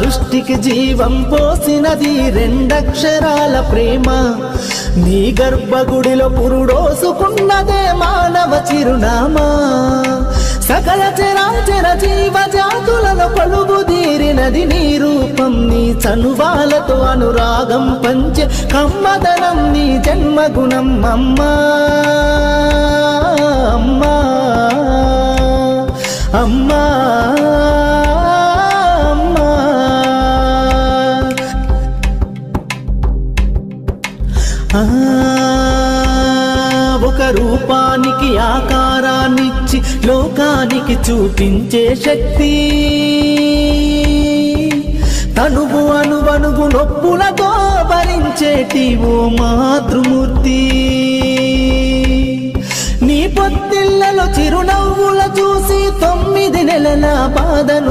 సృష్టికి జీవం పోసినది రెండక్షరాల ప్రేమ. నీ గర్భగుడిలో పురుడోసుకున్నదే మానవ చిరునామా. సకల చరాచర జీవ జాతులలో కొలువు నీ రూపం. నీ చనువాలతో అనురాగం పంచే కమ్మదనం నీ జన్మగుణం. అమ్మా అమ్మా అమ్మా. ఒక రూపానికి ఆకారాన్నిచ్చి లోకానికి చూపించే శక్తి. తనువు అనువనుగు నొప్పులతో భరించేటి ఓ మాతృమూర్తి. నీ పొత్తిళ్ళలో చిరునవ్వుల చూసి తొమ్మిది నెలల బాధను